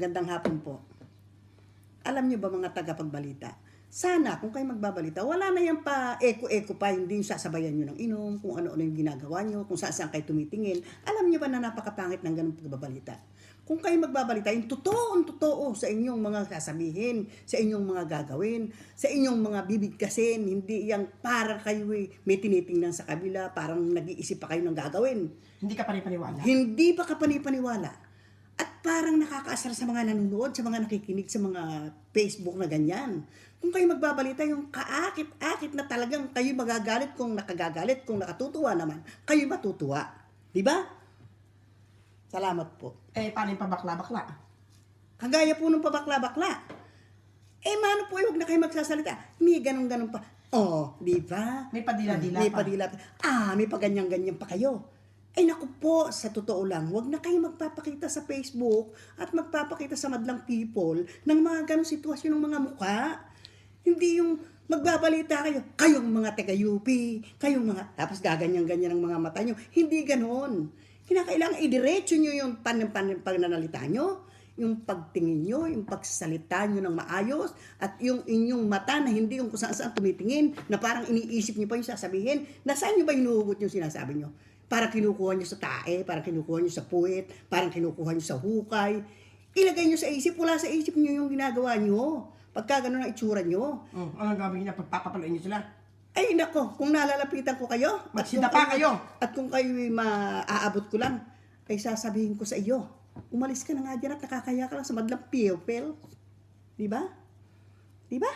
Magandang hapon po. Alam niyo ba mga tagapagbalita? Sana kung kayo magbabalita, wala na yan pa eko-eko pa, hindi yung sasabayan nyo ng inom, kung ano-ano yung ginagawa nyo, kung saan saan kayo tumitingin. Alam niyo ba na napakapangit ng ganung pagbabalita? Kung kayo magbabalita, yung totoo, totoo sa inyong mga sasabihin, sa inyong mga gagawin, sa inyong mga bibigkasin, hindi yung para kayo eh, may tinitingnan sa kabila, parang nag-iisip pa kayo ng gagawin. Hindi ka panipaniwala. Hindi pa kapanipaniwala. At parang nakakaasar sa mga nanonood, sa mga nakikinig sa mga Facebook na ganyan. Kung kayo magbabalita, yung kaakit-akit na talagang kayo magagalit kung nakagagalit, kung nakatutuwa naman, kayo matutuwa. Di ba? Salamat po. Eh, paano yung pabakla-bakla? Kagaya po ng pabakla-bakla. Eh, mano po, huwag na kayo magsasalita. May ganun-ganun pa. Oh, di ba? May padila-dila May pa. padila pa. Ah, may paganyan-ganyan pa kayo. Ay naku po, sa totoo lang, wag na kayo magpapakita sa Facebook at magpapakita sa madlang people ng mga ganong sitwasyon ng mga mukha. Hindi yung magbabalita kayo, kayong mga taga-UP, kayong mga, tapos gaganyan-ganyan ang mga mata nyo. Hindi ganon. Kinakailangan idiretso nyo yung pan, pan, nyo, yung pagtingin nyo, yung pagsasalita nyo ng maayos, at yung inyong mata na hindi yung kung saan saan tumitingin, na parang iniisip nyo pa yung sasabihin, nasaan nyo ba inuhugot yung sinasabi nyo? Parang kinukuha nyo sa tae, parang kinukuha nyo sa puwet, parang kinukuha nyo sa hukay. Ilagay nyo sa isip, wala sa isip nyo yung ginagawa nyo. Pagka gano'n ang itsura nyo. Oh, anong gagawin niya? Pagpapapaloy niyo sila? Ay, nako, kung nalalapitan ko kayo, at kung Magsida pa kayo. At kung kayo maaabot ko lang, ay sasabihin ko sa iyo, umalis ka na nga dyan at nakakaya ka lang sa madlang people. Di ba? Di ba?